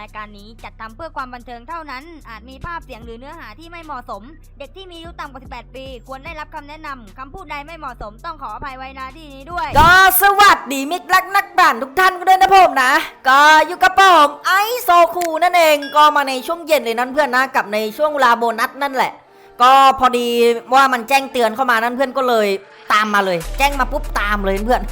รายการนี้จัดทำเพื่อความบันเทิงเท่านั้น อาจมีภาพเสียงหรือเนื้อหาที่ไม่เหมาะสม เด็กที่มีอายุต่ำกว่า 18 ปี ควรได้รับคำแนะนำคำพูดใดไม่เหมาะสมต้องขออภัยไว้ณที่นี้ด้วย ก็สวัสดีมิตรรักนักปั่นทุกท่านกันด้วยนะผมนะ ก็อยู่กับผมไอโซคูนั่นเองก็มาในช่วงเย็นเลยนั่นเพื่อนนะกับในช่วงเวลาโบนัสนั่นแหละ ก็พอดีว่ามันแจ้งเตือนเข้ามานั่นเพื่อนก็เลยตามมาเลย แจ้งมาปุ๊บตามเลยเพื่อน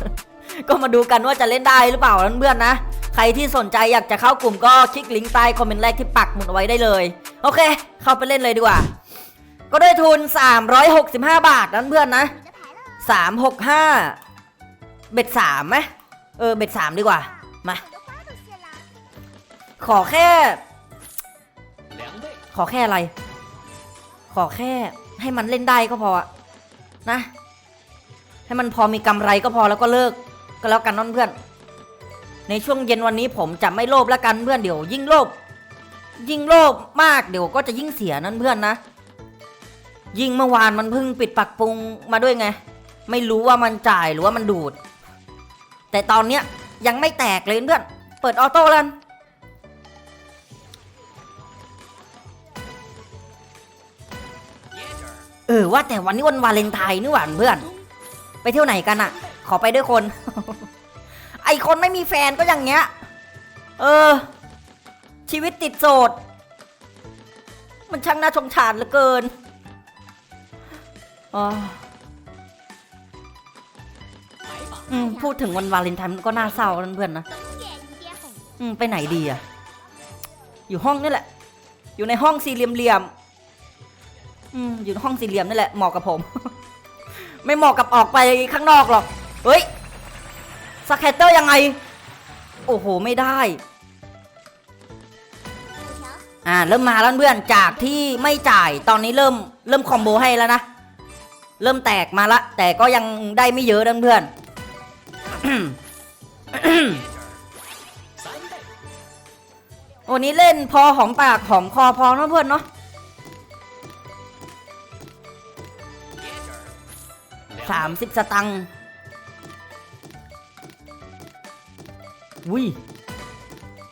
ก็มาดูกันว่าจะเล่นได้หรือเปล่านะเพื่อนนะ ใครที่สนใจอยากจะเข้ากลุ่มก็คลิกลิงก์ใต้คอมเมนต์แรกที่ปักหมุดไว้ได้เลย โอเค เข้าไปเล่นเลยดีกว่า ก็ด้วยทุน 365 บาทนั่นเพื่อนนะ 365 เบ็ดสามไหมเออเบ็ดสามดีกว่า มา ขอแค่ ขอแค่อะไร ขอแค่ให้มันเล่นได้ก็พอนะให้มันพอมีกำไรก็พอแล้วก็เลิก ก็แล้วกันนั่นเพื่อน ในช่วงเย็นวันนี้ผมจะไม่โลภแล้วกันเพื่อนเดี๋ยว ยิ่งโลภยิ่งโลภมากเดี๋ยวก็จะยิ่งเสียนั่นเพื่อนนะ ยิ่งเมื่อวานมันเพิ่งปิดปักปรุงมาด้วยไง ไม่รู้ว่ามันจ่ายหรือว่ามันดูด แต่ตอนเนี้ยยังไม่แตกเลยเพื่อน เปิดออโต้แล้วกันเออว่าแต่วันนี้วันวาเลนไทน์นี่หว่าเพื่อน ไปเที่ยวไหนกันอะ ขอไปด้วยคน ไอคนไม่มีแฟนก็อย่างเงี้ย เออ ชีวิตติดโสด มันช่างน่าชงชานเหลือเกินอ๋ออืมพูดถึงวันวาเลนไทน์ก็น่าเศร้านะเพื่อนนะอืมไปไหนดีอะอยู่ห้องนี่แหละ อยู่ในห้องสี่เหลี่ยมๆอืมอยู่ในห้องสี่เหลี่ยมนี่แหละเหมาะกับผม ไม่เหมาะกับออกไปข้างนอกหรอก เฮ้ยสแคตเตอร์ยังไง โอ้โห ไม่ได้อ่าเริ่มมาแล้วเพื่อนจากที่ไม่จ่ายตอนนี้เริ่มเริ่มคอมโบให้แล้วนะ เริ่มแตกมาละ แต่ก็ยังได้ไม่เยอะนเพื่อนวันนี้เล่นพอหอมปากหอมคอพอนะเพื่อนเนาะสามสิบสตังค์ วิ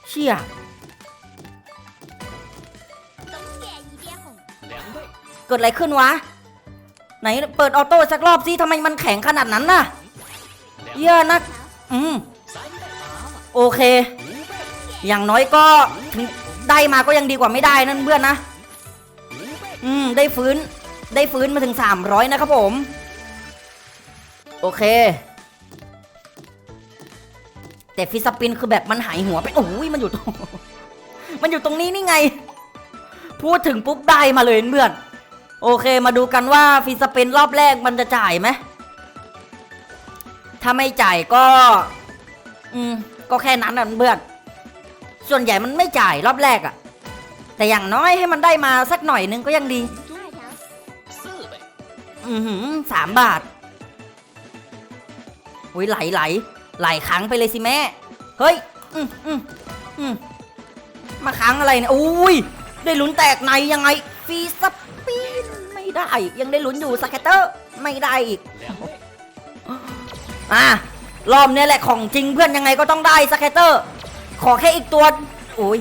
เชี่ยเกิดอะไรขึ้นวะ ไหนเปิดออโต้สักรอบสิทำไมมันแข็งขนาดนั้นน่ะเยอะนะอืม โอเค อย่างน้อยก็ถึงได้มาก็ยังดีกว่าไม่ได้นั่นเพื่อนนะ อืม ได้ฟื้น ได้ฟื้นมาถึง 300 นะครับผม โอเค แต่ฟิสปินคือแบบมันหายหัวไปโอ้ยมันอยู่ตรง มันอยู่ตรงนี้นี่ไง พูดถึงปุ๊บได้มาเลยเพื่อน โอเคมาดูกันว่าฟิสปินรอบแรกมันจะจ่ายไหมถ้าไม่จ่ายก็ อืม ก็แค่นั้นนะเพื่อน ส่วนใหญ่มันไม่จ่ายรอบแรกอะแต่อย่างน้อยให้มันได้มาสักหน่อยนึงก็ยังดี อือหือสามบาทอุ้ยไหลไหล หลค้งไปเลยสิแม่ เฮ้ย อืมอืมอืมมาค้างอะไรเนี่ยอุ้ย ได้ลุ้นแตกในยังไงฟีสปินไม่ได้ ยังได้ลุ้นอยู่สแกตเตอร์ ไม่ได้อีก อะ รอบเนี้ยแหละของจริงเพื่อนยังไงก็ต้องได้สแคตเตอร์ ขอแค่อีกตัว โอ้ย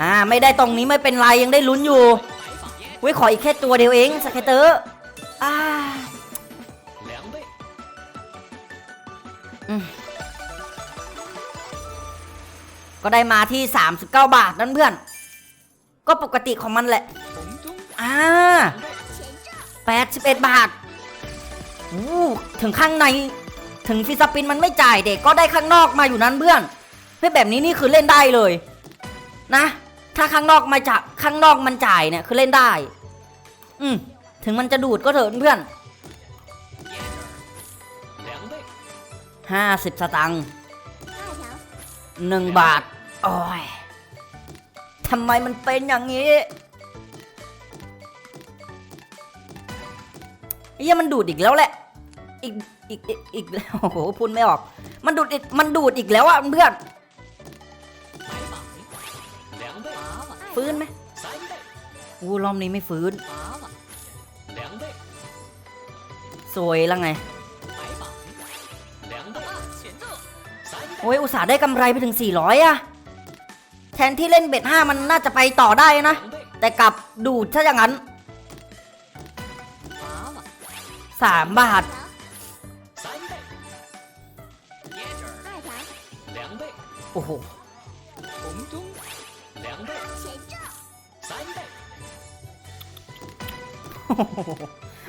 อ่า ไม่ได้ตรงนี้ไม่เป็นไรยังได้ลุ้นอยู่เว้ยขออีกแค่ตัวเดียวเองสแคตเตอร์ อ่า ก็ได้มาที่ 39 บาทนั่นเพื่อน ก็ปกติของมันแหละ อ่า 81 บาทอู้ถึงข้างใน ถึงฟิสปินมันไม่จ่ายเด็กก็ได้ข้างนอกมาอยู่นั้นเพื่อนเฮ้ยแบบนี้นี่คือเล่นได้เลย นะ ถ้าข้างนอกมาจะข้างนอกมันจ่ายเนี่ยคือเล่นได้ อืมถึงมันจะดูดก็เถอะเพื่อน ห้าสิบสตังค์หนึ่งบาท โอ้ยทำไมมันเป็นอย่างนี้เฮียมันดูดอีกแล้วแหละอีกอีก อีก อีกแล้วโอ้โหพูดไม่ออก มันดูดอีกมันดูดอีกแล้วอะเพื่อนฟื้นไหมอู้รอบนี้ไม่ฟื้นสวยแล้วไง โอ้ยอุตส่าห์ได้กำไรไปถึง 400อะแทนที่เล่นเบ็ดห้ามันน่าจะไปต่อได้นะ แต่กลับดูดถ้าอย่างนั้น 3 บาท โอ้โห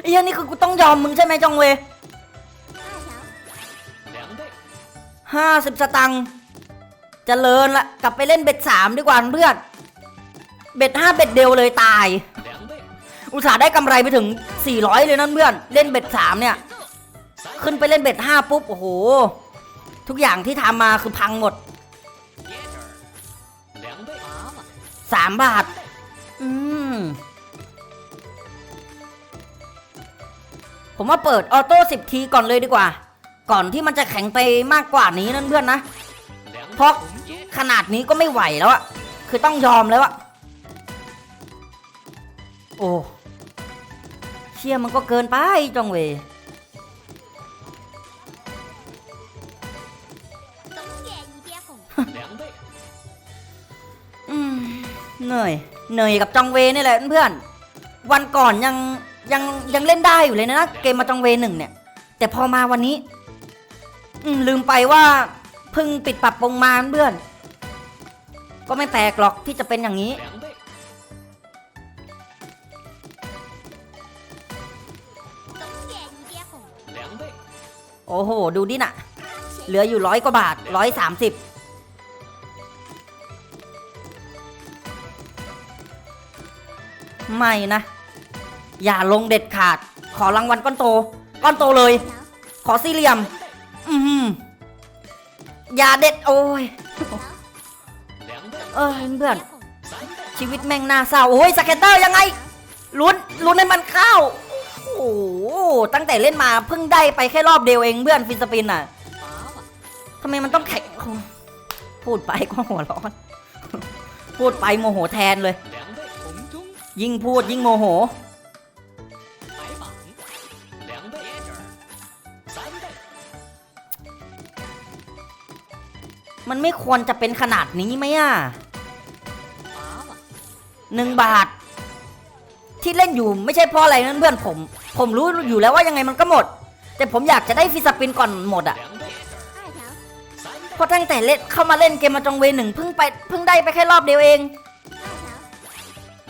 ไอ้เหี้ยนี่คือกูต้องยอมมึงใช่ไหมจองเว ห้าสิบสตังค์เจริญละกลับไปเล่นเบ็ดสามดีกว่าเพื่อนเบ็ดห้าเบ็ดเดียวเลยตาย อุตส่าห์ได้กำไรไปถึงสี่ร้อยเลยนั่นเพื่อน เล่นเบ็ดสามเนี่ย ขึ้นไปเล่นเบ็ดห้าปุ๊บ โอ้โห ทุกอย่างที่ทำมาคือพังหมดสามบาท อืม ผมว่าเปิดออโต้สิบทีก่อนเลยดีกว่า ก่อนที่มันจะแข็งไปมากกว่านี้นั่นเพื่อนนะเพราะขนาดนี้ก็ไม่ไหวแล้วอะคือต้องยอมแล้วอะโอ้เชี่ยมันก็เกินไปจองเวเหนื่อยเหนื่อยกับจองเวนี่แหละเพื่อนวันก่อนยังยังยังเล่นได้อยู่เลยนะเกมมาจองเวหนึ่งเนี่ย แต่พอมาวันนี้ ลืมไปว่าพึ่งปิดปรับปรงมาเบื่อน ก็ไม่แปลกหรอกที่จะเป็นอย่างนี้ โอ้โห ดูดิน่ะ เหลืออยู่ร้อยกว่าบาทร้อยสามสิบไม่นะ อย่าลงเด็ดขาด ขอรางวัลก้อนโต ก้อนโตเลย ขอสี่เหลี่ยม อย่าเด็ดโอ้ยเออเพื่อนชีวิตแม่งน่าเศร้าโอ้ยสเก็ตเตอร์ยังไงลุ้นลุ้นให้มันเข้าโอ้ตั้งแต่เล่นมาเพิ่งได้ไปแค่รอบเดียวเองเพื่อนฟินสปินอะทำไมมันต้องแข่งพูดไปก็หัวร้อน พูดไปโมโหแทนเลย ยิ่งพูดยิ่งโมโห มันไม่ควรจะเป็นขนาดนี้ไหมอะหนึ่งบาท ที่เล่นอยู่ไม่ใช่เพราะอะไรนั่นเพื่อนผม ผมรู้อยู่แล้วว่ายังไงมันก็หมด แต่ผมอยากจะได้ฟิสปินก่อนหมดอะเพราะตั้งแต่เล่นเข้ามาเล่นเกมมาจงเวหนึ่งเพิ่งไปเพิ่งได้ไปแค่รอบเดียวเอง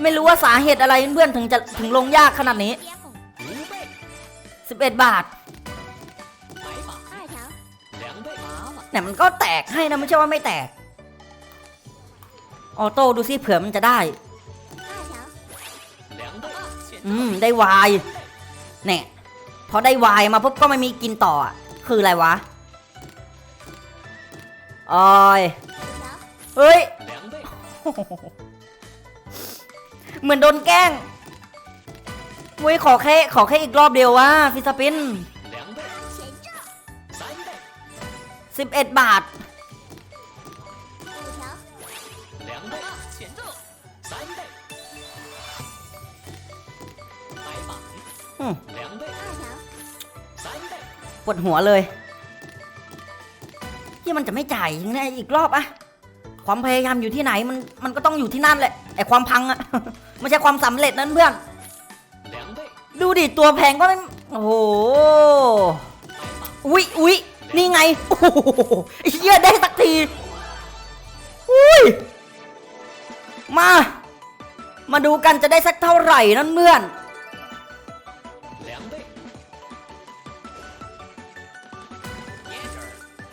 ไม่รู้ว่าสาเหตุอะไรเพื่อนถึงจะถึงลงยากขนาดนี้ 11 บาท แต่มันก็แตกให้นะไม่ใช่ว่าไม่แตก ออโต้ดูซิเผื่อมันจะได้ อืม ได้วายเนี่ยพอได้วายมาปุ๊บก็ไม่มีกินต่อ คืออะไรวะออยเฮ้ย เหมือนโดนแกล้งมุ้ยขอแค่ขอแค่อีกรอบเดียวว่าฟิสปิน 11 บาท ปวดหัวเลย ที่มันจะไม่จ่ายยังไงอีกรอบอะความพยายามอยู่ที่ไหนมันมันก็ต้องอยู่ที่นั่นแหละไอความพังอะไม่ใช่ความสำเร็จนั้นเพื่อนดูดิตัวแพงก็ไม่โอ้โหอุ๊ยอุ๊ย นี่ไงโอ้โหเยี่ยได้สักทีอุ้ยมา มาดูกันจะได้สักเท่าไหร่นั่นเมื่อน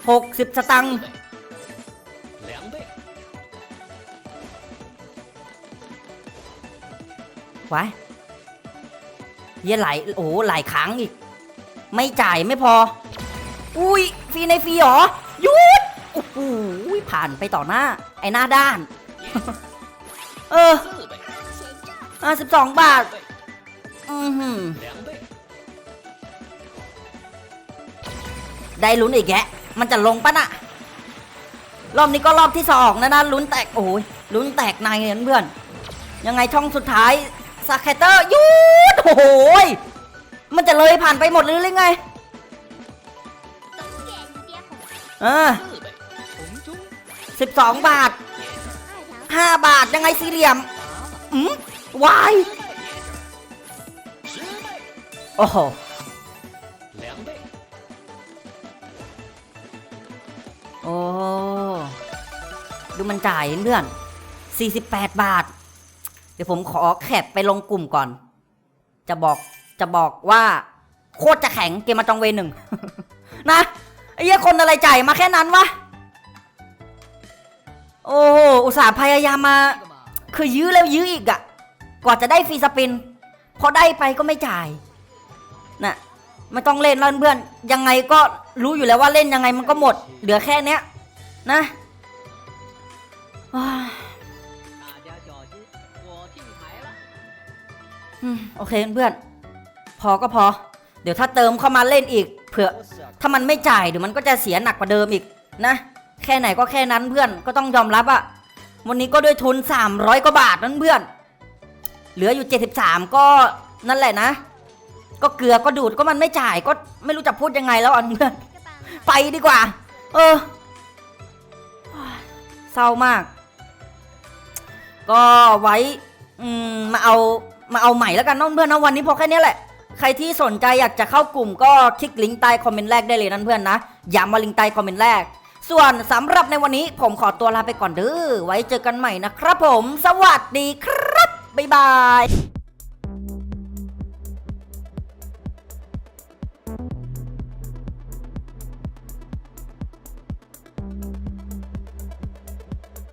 หกสิบสตังค์ไว้เยอะหลโอ้ไหลค้างอีก ไม่จ่ายไม่พอ อุ้ยฟีในฟีหรอหยุดโอ้โหผ่านไปต่อหน้า ไอ้หน้าด้าน เอออ่าสิบสองบาท อือหือได้ลุ้นอีกแกะมันจะลงปะน่ะ รอบนี้ก็รอบที่สองนะนะลุ้นแตก โอ้ยลุ้นแตกในเนี่ยเพื่อน ยังไงช่องสุดท้ายสาแคเตอร์ยุดโอ้ยมันจะเลยผ่านไปหมดหรือไง เออสิบสองบาทห้าบาทยังไงสี่เหลี่ยมอืมวายโอ้โหโอ้ดูมันจ่ายเพื่อน48 บาท เดี๋ยวผมขอแคปไปลงกลุ่มก่อน จะบอกจะบอกว่า โคตรจะแข็งเกมมาจองเวหนึ่งนะ ไอ้เหี้ยคนอะไรจ่ายมาแค่นั้นวะ โอ้โหอุตส่าห์พยายามมา คือยื้อแล้วยื้ออีกอะกว่าจะได้ฟรีสปิน พอได้ไปก็ไม่จ่ายน่ะไม่ต้องเล่นเพื่อน ยังไงก็รู้อยู่แล้วว่าเล่นยังไงมันก็หมด เหลือแค่เนี้ย นะโอเคเพื่อน พอก็พอ เดี๋ยวถ้าเติมเข้ามาเล่นอีก เผื่อถ้ามันไม่จ่ายเดี๋ยวมันก็จะเสียหนักกว่าเดิมอีกนะ แค่ไหนก็แค่นั้นเพื่อนก็ต้องยอมรับอะวันนี้ก็ด้วยทุน 300กว่าบาทนั่นเพื่อน เหลืออยู่ 73 ก็นั่นแหละนะ ก็เกลือก็ดูดก็มันไม่จ่ายก็ไม่รู้จะพูดยังไงแล้วอะเพื่อนไปดีกว่า เออเศร้ามาก ก็ไว้อืมมาเอามาเอาใหม่แล้วกันน้องเพื่อนนะวันนี้พอแค่นี้แหละ ใครที่สนใจอยากจะเข้ากลุ่มก็คลิกลิงก์ใต้คอมเมนต์แรกได้เลยนั่นเพื่อนนะย้ำมาลิงก์ใต้คอมเมนต์แรก ส่วนสำหรับในวันนี้ผมขอตัวลาไปก่อนเด้อไว้เจอกันใหม่นะครับผม สวัสดีครับบ๊ายบาย